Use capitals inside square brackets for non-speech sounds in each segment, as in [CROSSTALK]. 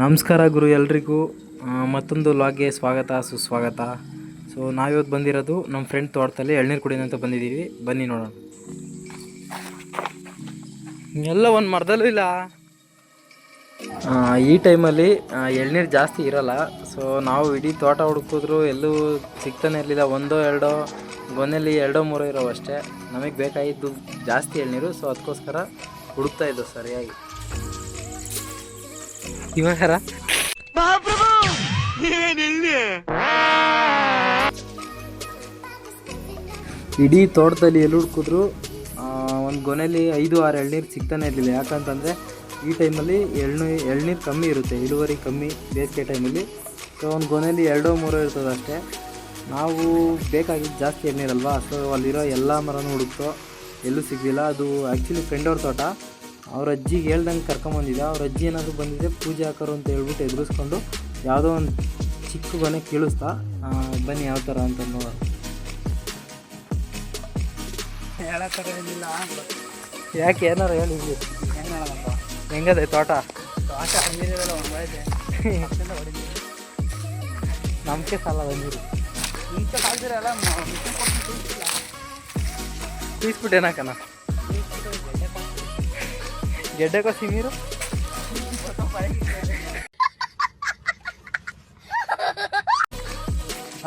ನಮಸ್ಕಾರ ಗುರು ಎಲ್ರಿಗೂ. ಮತ್ತೊಂದು ಲಾಗ್ಗೆ ಸ್ವಾಗತ, ಸುಸ್ವಾಗತ. ಸೊ ನಾವಿವತ್ತು ಬಂದಿರೋದು ನಮ್ಮ ಫ್ರೆಂಡ್ ತೋಟದಲ್ಲಿ ಎಳ್ನೀರು ಕುಡಿಯೋಣ ಅಂತ ಬಂದಿದ್ದೀವಿ ಬನ್ನಿ ನೋಡೋಣ. ಎಲ್ಲ ಒಂದು ಮರದಲ್ಲೂ ಇಲ್ಲ. ಈ ಟೈಮಲ್ಲಿ ಎಳ್ನೀರು ಜಾಸ್ತಿ ಇರಲ್ಲ. ಸೊ ನಾವು ಇಡೀ ತೋಟ ಹುಡುಕಿದ್ರು ಎಲ್ಲೂ ಸಿಗ್ತಾನೆ ಇರಲಿಲ್ಲ. ಒಂದೋ, ಎರಡೋ ಗೊನೆಯಲ್ಲಿ ಎರಡೋ, ಮೂರೋ ಇರೋವಷ್ಟೇ. ನಮಗೆ ಬೇಕಾಗಿದ್ದು ಜಾಸ್ತಿ ಎಳ್ನೀರು. ಸೊ ಅದಕ್ಕೋಸ್ಕರ ಹುಡುಕ್ತಾ ಇದ್ದೋ ಸರಿಯಾಗಿ. ಇವಾಗಾರ ಇಡೀ ತೋಟದಲ್ಲಿ ಎಲ್ಲಿ ಹುಡ್ಕಿದ್ರು ಒಂದು ಗೊನೆಯಲ್ಲಿ ಐದು ಆರು ಎಳ್ನೀರು ಸಿಗ್ತಾನೆ ಇರಲಿಲ್ಲ. ಯಾಕಂತಂದರೆ ಈ ಟೈಮಲ್ಲಿ ಎಳ್ನು ಎಳ್ನೀರು ಕಮ್ಮಿ ಇರುತ್ತೆ ಇಳುವರಿ ಕಮ್ಮಿ ಬೇಸಿಗೆ ಟೈಮಲ್ಲಿ. ಸೊ ಒಂದು ಗೊನೆಯಲ್ಲಿ ಎರಡೋ ಮೂರೋ ಇರ್ತದೆ ಅಷ್ಟೇ. ನಾವು ಬೇಕಾಗಿದ್ದು ಜಾಸ್ತಿ ಎಳ್ನೀರಲ್ವಾ? ಸೊ ಅಲ್ಲಿರೋ ಎಲ್ಲ ಮರನೂ ಹುಡುಕ್ತೋ ಎಲ್ಲೂ ಸಿಗಲಿಲ್ಲ. ಅದು ಆ್ಯಕ್ಚುಲಿ ಫ್ರೆಂಡ್ ಅವ್ರ ತೋಟ. ಅವ್ರ ಅಜ್ಜಿಗೆ ಹೇಳ್ದಂಗೆ ಕರ್ಕೊಂಬಂದಿದ್ದ. ಅವ್ರ ಅಜ್ಜಿ ಏನಾದರೂ ಬಂದಿದ್ದೆ ಪೂಜೆ ಹಾಕೋರು ಅಂತ ಹೇಳ್ಬಿಟ್ಟು ಎದುರಿಸ್ಕೊಂಡು ಯಾವುದೋ ಒಂದು ಚಿಕ್ಕ ಗೊನೆ ಕೇಳಿಸ್ತಾ ಬನ್ನಿ ಯಾವ ಥರ ಅಂತ ನೋಡೋಣ. ಯಾಕೆ ಏನಾರು ಹೇಳಿದ್ವಿ. ಹೆಂಗದೆ ತೋಟ? ತೋಟ [LAUGHS] ನಮಗೆ ಸಾಲ ಬಂದಿರು ತೀಸ್ಬಿಟ್ಟು ಏನಾಕನ ಗೆಡ್ಡೆಗೋ ನೀರು?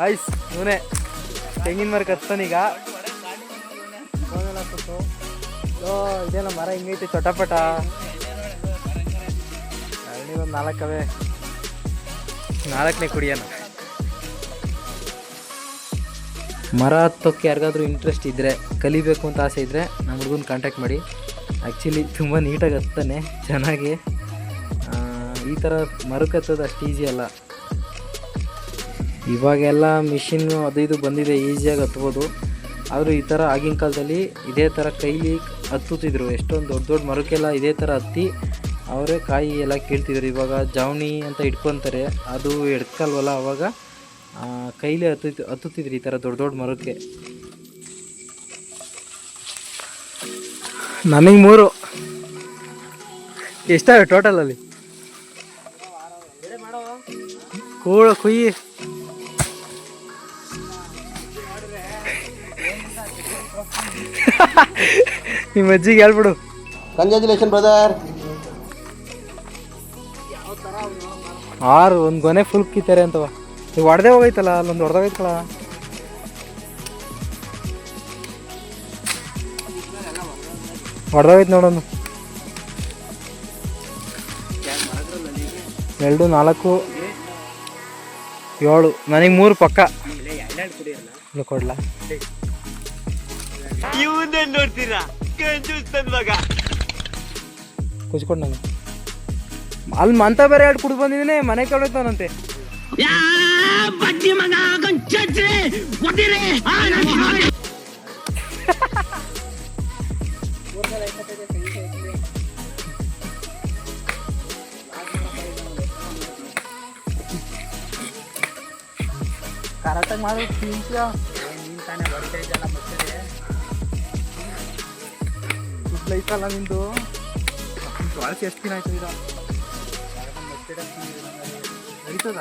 ಐಸ್ ಇವನೇ ತೆಂಗಿನ ಮರ ಕತ್ತನೀಗ ಇದೇನ ಮರ ಹಿಂಗೈತಿ, ಚಟಪಟ. ಒಂದು ನಾಲ್ಕವೇ. ನಾಲ್ಕನೇ ಕುಡಿಯೋಣ. ಮರ ಹತ್ತೋಕ್ಕೆ ಯಾರಿಗಾದ್ರೂ ಇಂಟ್ರೆಸ್ಟ್ ಇದ್ದರೆ ಕಲಿಬೇಕು ಅಂತ ಆಸೆ ಇದ್ದರೆ ನಮ್ಮ ಹುಡುಗನ ಕಾಂಟ್ಯಾಕ್ಟ್ ಮಾಡಿ. ಆ್ಯಕ್ಚುಲಿ ತುಂಬ ನೀಟಾಗಿ ಹತ್ತಾನೆ ಚೆನ್ನಾಗಿ. ಈ ಥರ ಮರಕ್ಕೆ ಹತ್ತೋದು ಅಷ್ಟು ಈಸಿ ಅಲ್ಲ. ಇವಾಗೆಲ್ಲ ಮಿಷಿನ್ನು ಅದು ಇದು ಬಂದಿದೆ ಈಸಿಯಾಗಿ ಹತ್ಬೋದು. ಆದರೂ ಈ ಥರ ಆಗಿನ ಕಾಲದಲ್ಲಿ ಇದೇ ಥರ ಕೈಲಿ ಹತ್ತುತ್ತಿದ್ರು. ಎಷ್ಟೊಂದು ದೊಡ್ಡ ದೊಡ್ಡ ಮರಕ್ಕೆಲ್ಲ ಇದೇ ಥರ ಹತ್ತಿ ಅವರೇ ಕಾಯಿ ಎಲ್ಲ ಕೀಳ್ತಿದ್ರು. ಇವಾಗ ಜಾವಣಿ ಅಂತ ಇಟ್ಕೊತಾರೆ, ಅದು ಎಡ್ಕಲ್ವಲ್ಲ ಅವಾಗ? ಕೈಲೇ ಹತ್ತು ಹತ್ತುತ್ತಿದ್ರು ಈ ಥರ ದೊಡ್ಡ ದೊಡ್ಡ ಮರಕ್ಕೆ. ನಮಗೆ ಮೂರು. ಎಷ್ಟಾವೆ ಟೋಟಲಲ್ಲಿ ಕೂಳ ಕುಯ್ಯಿ. ನಿಮ್ಮ ಅಜ್ಜಿಗೆ ಹೇಳ್ಬಿಡು. ಕಂಗ್ರ್ಯಾಚುಲೇಷನ್ ಬ್ರದರ್ ಆರು ಒಂದು ಗೊನೆ ಫುಲ್ ಕಿತ್ತಾರೆ ಅಂತವ. ನೀವು ಹೊಡೆದೇ ಹೋಗೈತಲ್ಲ ಅಲ್ಲೊಂದು ಹೊಡೆದೋಗೈತಲ್ಲ. ಹೊಡೆದೋಗೈತೆ ನೋಡೋನು. ಎರಡು ನಾಲ್ಕು ಏಳು. ನನಗೆ ಮೂರು ಪಕ್ಕ. ಇಲ್ಲ ಕೊಡ್ಲಾ? ಕುಚ್ಕೊಂಡು ನಾನು. ಅಲ್ಲಿ ಮಂತ ಬೇರೆ ಎರಡು ಕುಡಿದು ಬಂದಿದ್ದೀನಿ ಮನೆ ಕೇಳೋಯ್ತಾನಂತೆ ಕರೆಕ್ಟಾಗಿ ಮಾಡಿ ದುಡ್ಡು ಐತಲ್ಲ ನಿಂದು ಬಳಸಿ ಎಷ್ಟು ದಿನ ಆಯ್ತು ಇದು ನಡೀತದ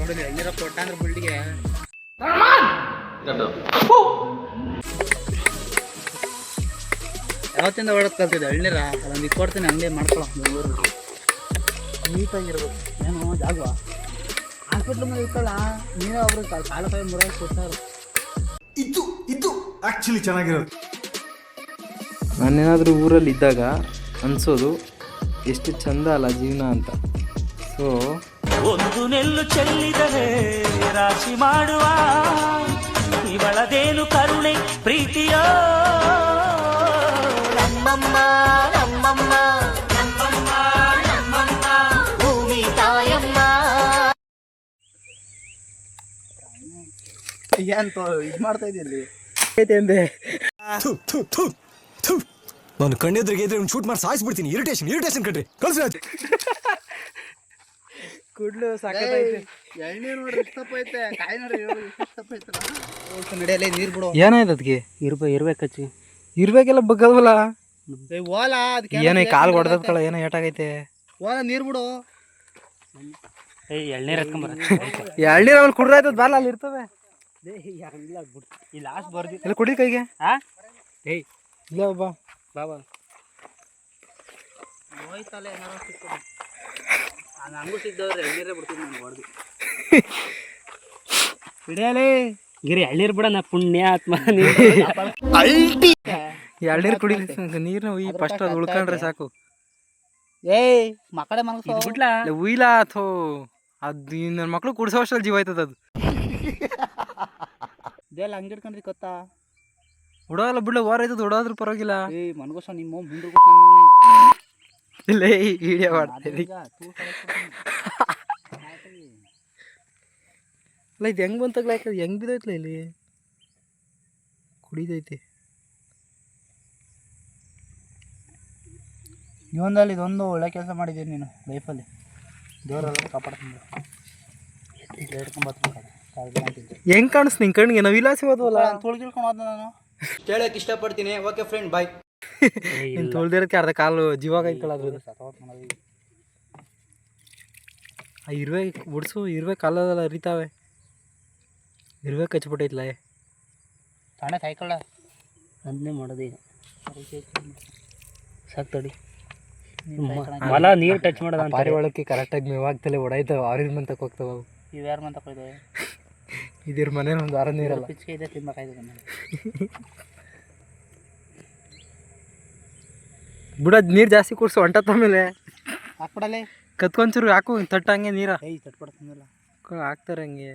ನೋಡಿ ಎಲ್ಲಿರೋ ಕೊಟ್ಟ ಅಂದ್ರೆ ಬಿಲ್ಡಿಗೆ ಯಾವತ್ತಿಂದ ಹೊಡೆದ್ ಕಲ್ತಿದ್ದೆ? ಹಳ್ಳಿರ ಅದೊಂದು ಇದು ಕೊಡ್ತೀನಿ ಹಂಗೆ ಮಾಡ್ಕೊಳ್ಳೋ ಬೆಂಗಳೂರು ನೀಟಾಗಿರ್ಬೇಕು. ಏನು ಜಾಗವ. ಹಾಸ್ಪಿಟ್ಲ್ ಮೇಲೆ ಇರ್ತಲ್ಲ ನೀವೇ ಒಬ್ರು ಕಾಲ ಕೈ ಮುರಾಗಿ ಕೊಡ್ತಾರೆ ಇದು ಇದು ಆಕ್ಚುಲಿ ಚೆನ್ನಾಗಿರೋದು. ನಾನೇನಾದರೂ ಊರಲ್ಲಿ ಇದ್ದಾಗ ಅನ್ಸೋದು ಎಷ್ಟು ಚಂದ ಅಲ್ಲ ಜೀವನ ಅಂತ. ಸೊ ಒಂದು ನೆಲ್ಲು ಚೆಲ್ಲಿದರೆ ರಾಶಿ ಮಾಡುವ. ಇವಳದೇನು ಕರುಣೆ ಪ್ರೀತಿಯೋ? ನಮ್ಮಮ್ಮ ನಮ್ಮಮ್ಮ ನಮ್ಮಮ್ಮ ನಮ್ಮಮ್ಮ ಭೂಮಿ ತಾಯಮ್ಮ. ಏನು ಇದು ಮಾಡ್ತಾ ಇದ್ದೀನಿ ಅಂದೆ? ನಾನು ಕಣ್ಣೆದ್ರಿಗೆ ಇದ್ರೆ ಶೂಟ್ ಮಾಡಿ ಸಾಯಿಸ್ಬಿಡ್ತೀನಿ. ಇರಿಟೇಷನ್ ಇರಿಟೇಷನ್ ಕಣ್ರಿ. ಕಳ್ಸಿ ಕುಡ್ಲು ಸಾಕೈತೆ ಎಳ್ನೀರು ನೋಡ್ರಿ ಇಷ್ಟಪ್ಪ ಐತೆ? ಕಾಯಿ ನೋಡ್ರಿ ಇಷ್ಟಪ್ಪ ಐತಲ್ಲ ನಡೆಯಲ್ಲ ನೀರು ಬಿಡು. ಏನಾಯ್ತು ಅದಕ್ಕೆ ಇರ್ಬ ಇರ್ಬೇಕಚ್ಚಿ ಇರ್ಬೇಕೆಲ್ಲ ಬಗ್ಗಲ್ವಲ್ಲ ಏ ಓಲ ಅದಕ್ಕೆ ಏನೋ ಕಾಲು ಹೊಡೆದಕ್ಕಳ ಏನೋ ಏಟಾಗೈತೆ. ಓಲ ನೀರು ಬಿಡು. ಎಳ್ನೀರ್ ಎತ್ಕೊಂಬರ ಎಳ್ನೀರು ಅವ್ನು ಕುಡ್ರ ಆಯ್ತದ ಬಾಲ ಅಲ್ಲಿ ಇರ್ತವೆ. ಈ ಲಾಸ್ಟ್ ಬರ್ದಿ ಎಲ್ಲ ಕುಡಿ ಕೈಗೆ. ಹಾ ಏಯ್ ಇಲ್ಲ ಬಾ. ಬಾಬಾ ಹೋಯ್ತಲ್ಲ ಏನಾರ ಸಿಕ್ತದೆ ಗಿರಿ ಎಳ್ನೀರ್ ಬಿಡ ನಾ ಪುಣ್ಯ ಆತ್ಮ ಎಳ್ನೀರ್ ಕುಡಿ ನೀರ್ನ ಉಯ್ ಫಸ್ಟ್ ಅದು ಉಳ್ಕೊಂಡ್ರೆ ಸಾಕು. ಏಯ್ ಮಕ್ಕಳೇ ಮನಸ್ಸು ಬಿಡ್ಲಾ? ಉಯ್ಲಾ ಅಥೋ ಅದು ನನ್ನ ಮಕ್ಕಳು ಕುಡಿಸೋ ಅಷ್ಟ್ರಲ್ಲಿ ಜೀವ ಆಯ್ತದ ಅದು. ಇದೆಲ್ಲ ಹಂಗೆ ಹಿಡ್ಕೊಂಡ್ರಿ ಗೊತ್ತಾ? ಹುಡೋಲ್ಲ ಬಿಡ್ಲ ಓರ್ ಆಯ್ತದ ಉಡೋದ್ರ ಪರವಾಗಿಲ್ಲ. ಏಯ್ ಮನ್ಗೋಸ ನಿಮ್ಮ ಮುಂದೆ ಇಲ್ಲ ಈ ವಿಡಿಯೋ ಮಾಡ್ತೀನಿ ಅಲ್ಲ ಇದು ಹೆಂಗ್ ಬಂತಾಗ್ಲ ಯಾಕೆ ಹೆಂಗ್ ಬಿದ್ದೈತಲ್ಲ ಇಲ್ಲಿ? ಕುಡಿದೈತಿ ಜೀವನದಲ್ಲಿ ಇದೊಂದು ಒಳ್ಳೆ ಕೆಲಸ ಮಾಡಿದ್ದೀನಿ ನೀನು ಲೈಫಲ್ಲಿ ದೇವರೆಲ್ಲ ಕಾಪಾಡ್ತೀನಿ ಹೇಳ್ಕೊಂಬರ್ತೀನಿ ಹೆಂಗ್ ಕಾಣಿಸ್ ನಿನ್ ಕಣ್ಣಿಗೆ? ನಾವು ವಿಲಾಸಿ ಹೋದ್ವಲ್ಲ? ತುಳ್ಗಿಳ್ಕೊಂಡು ಹೋದ ನಾನು? ಕೇಳಕ್ ಇಷ್ಟಪಡ್ತೀನಿ. ಓಕೆ ಫ್ರೆಂಡ್ ಬಾಯ್ ನೀನ್ ತೊಳ್ದಿರೋದಕ್ಕೆ ಅರ್ಧ ಕಾಲು ಜೀವಾಗ ಐತಲ್ಲ ಇರ್ವೆ ಆ ಇರುವೆ ಬಿಡ್ಸು ಇರುವೆ ಕಾಲದಲ್ಲ ಅರಿತಾವೆ. ಇರುವೆ ಕಚ್ಬಿಟ್ಟೈತ್ಲ. ತಾನೇ ಸಾಯ್ಕೊಳ್ಳ ಅದನ್ನೇ ಮಾಡೋದು ಈಗ. ಸಾಕ್ತಡಿ ಮಲ ನೀರು ಟಚ್ ಮಾಡೋದ ಪಾರಿವಾಳಕ್ಕೆ ಕರೆಕ್ಟಾಗಿ ಮೇವಾಗ್ತಲೆ ಹೊಡಾಯ್ತಾವ ಅವ್ರಿನ ತಕ್ಕ ಹೋಗ್ತಾವ ಅವು. ಇವು ಯಾರ ಮಂತ ಕೊಯ್ದು ಇದ್ರ ಮನೆ ಒಂದು ವಾರ ನೀರಲ್ಲ. ಪಿಚ್ಕೆ ಇದೆ ತಿನ್ಬೇಕಾಯ್ತದೆ [LAUGHS] ಬಿಡೋದ್ ನೀರು ಜಾಸ್ತಿ ಕುಡ್ಸು ಹೊಂಟತ್ತ ಮೇಲೆ ಹಾಕ್ಬಿಡಲೇ. ಕತ್ಕೊಂಚೂರು ಹಾಕು ತಟ್ಟಂಗೆ ನೀರ. ಏಯ್ ತಟ್ಬಿಡ್ತೀನಿಲ್ಲ ಹಾಕ್ತಾರೆ ಹಂಗೆ.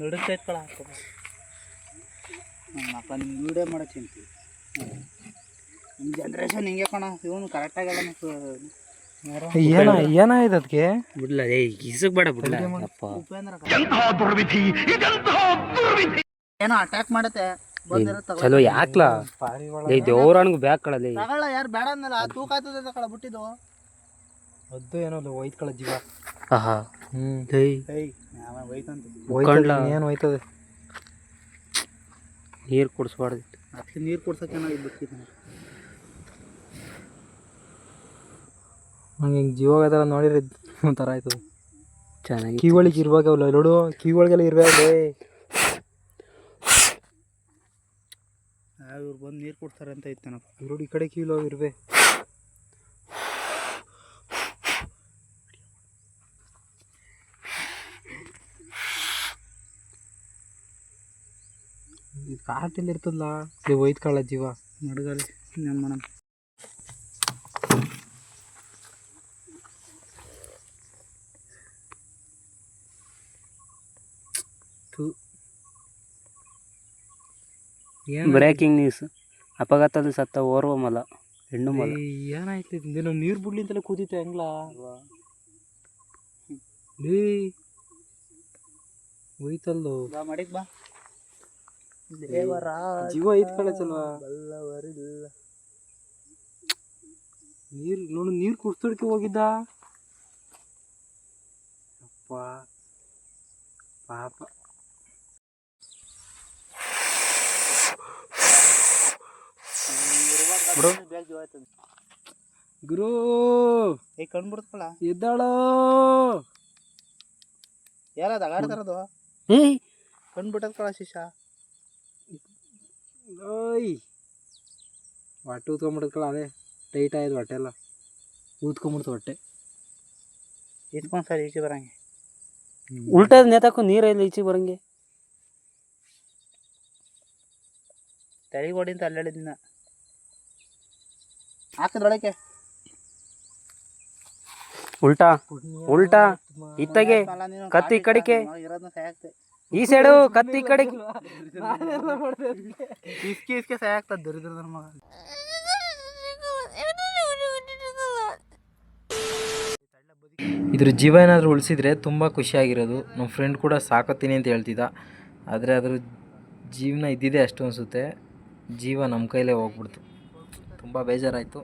ನಡುತ್ತೆ ಕಳ ಹಾಕೋ ಮಕ್ಕಳ ನಿಮ್ಮ ವೀಡಿಯೋ ಮಾಡೋ ಚಿಂತೆ. ನಿಮ್ಮ ಜನ್ರೇಷನ್ ಹಿಂಗೆ ಕಣ ಇವನು ಕರೆಕ್ಟಾಗಲ್ಲ ಏನ ಏನಾಯ್ತು ಅದಕ್ಕೆ ಬಿಡ್ಲ ಏ ಇಸಕ್ ಬೇಡ ಬಿಡ್ಲ. ಅಪ್ಪ. ಉಪೇಂದ್ರ ಏನೋ ಅಟ್ಯಾಕ್ ಮಾಡುತ್ತೆ. ಚಲೋ ಯಾಕ್ಲಾ? ಏ ದೇವ್ರನ್ಗೂ ಬ್ಯಾಕ್ ಕಳಲಿ. ತಗೊಳ್ಳ ಯಾರು ಬೇಡ ಆ ತೂಕ ಆಯ್ತದೆ ಕಳ ಬಿಟ್ಟಿದ್ದು ಏನೋ ಒಯ್ತ್ಕೊಳ್ಳೋ ಜೀವ. ಆಹಾ. ಹ್ಮ್. ಏಯ್ ಒಯ್ತಂತ. ಏನು ಹೋಯ್ತದೆ ನೀರ್ ಕುಡಿಸ್ಬಾರ್ದು. ಅದಕ್ಕೆ ನೀರು ಕುಡ್ಸೋಕೆ ನಾವು ಇಲ್ಲಿ ಬಿಟ್ಟಿದ್ದೀನಿ ನಂಗೆ ಹಿಂಗೆ ಜೀವ ಅದೆಲ್ಲ ನೋಡಿದ್ರೆ ಒಂಥರ ಆಯ್ತದೆ. ಚೆನ್ನಾಗಿ ಕಿವಳಿಗೆ ಇರ್ಬೇಕು ಅವಲ್ಲ ನೋಡು ಇರ್ಬೇಕು ಇವ್ರು ಬಂದು ನೀರು ಕೊಡ್ತಾರೆ ಅಂತ ಇತ್ತೇನಪ್ಪ ಇವ್ರು ಈ ಕಡೆ ಕೀಲೋ ಇರ್ಬೇ ಇದು ಕಾಟಲ್ಲಿ ಇರ್ತದಲ್ಲ? ಇದು ಕಾಳ ಜೀವ. ನಡ್ಗಲ್ಲಿ. ನಮ್ಮ ಬ್ರೇಕಿಂಗ್ ನ್ಯೂಸ್ ಅಪಘಾತದಲ್ಲಿ ಸತ್ತ ಓರ್ವ ಮಲ ಹೆಣ್ಣು ಮಲ. ಏನಾಯ್ತು ಇದು? ನೀರು ಬಿಡ್ಲಿ ಅಂತಲೇ ಕೂತಿತ್ತು ಹೆಂಗ್ಲ ಲೇ ಹೋಯ್ತಲ್ದು. ಬಾ ಮಾಡಿಕ್ ಬಾ. ಜೀವ ಐತ್ಕೊಳ್ಳ ಚಲ್ವಾ ನೀರು ನೋಡು ನೀರು ಕುಡ್ಸೋದಕ್ಕೆ ಹೋಗಿದ್ದ? ಅಪ್ಪ ಪಾಪ. ಬಿಡು. ಗುರು. ಏ ಕಣ್ ಇದ್ದಾಳು. ಎದ್ದಾಳೋ ಯಾರ ದಗಾಡ್ತಾರದು ಏಯ್ ಕಣ್ ಬಿಟ್ಟದ ಕಳ ಶಿಶಾ ಓಯ್. ಹೊಟ್ಟೆ ಕಳ ಅದೇ. ಟೈಟ್ ಆಯ್ತು ಹೊಟ್ಟೆ ಎಲ್ಲ. ಊದ್ಕೊಂಬಿಡ್ತು ಹೊಟ್ಟೆ. ಇದ್ಕೊಂಡು ಸರಿ ಈಚೆ ಬರಂಗೆ. ಉಲ್ಟದ ನೇತಾಕು ನೀರಲ್ಲಿ ಈಚೆ ಬರಂಗೆ? ತಲೆಗೆ ಹೊಡಿಂತ ಅಲ್ಲಾಡಿದ್ನ ಹಾಕಿದ್ರೊಳಗೆ ಉಲ್ಟಾ ಉಲ್ಟಾ ಇತ್ತಗೆ ಕತ್ತಿ ಈ ಕಡಿಕೆ. ಇರೋದನ್ನ ಸಾಯಾಕ್ತೆ ಈ ಸೈಡು ಕತ್ತಿ ಈ ಕಡೆ ಇಸ್ಕೆ ಇಸ್ಕೆ ಸಾಯಾಗ್ತದ ದರಿದ್ರ ನನ್ನ ಮಗ. ಇದ್ರ ಜೀವ ಏನಾದರೂ ಉಳಿಸಿದ್ರೆ ತುಂಬ ಖುಷಿಯಾಗಿರೋದು. ನಮ್ಮ ಫ್ರೆಂಡ್ ಕೂಡ ಸಾಕತ್ತೀನಿ ಅಂತ ಹೇಳ್ತಿದ್ದ. ಆದರೆ ಅದ್ರ ಜೀವನ ಇದ್ದಿದೆ ಅಷ್ಟು ಅನಿಸುತ್ತೆ. ಜೀವ ನಮ್ಮ ಕೈಲೇ ಹೋಗ್ಬಿಡ್ತು. ತುಂಬ ಬೇಜಾರಾಯಿತು.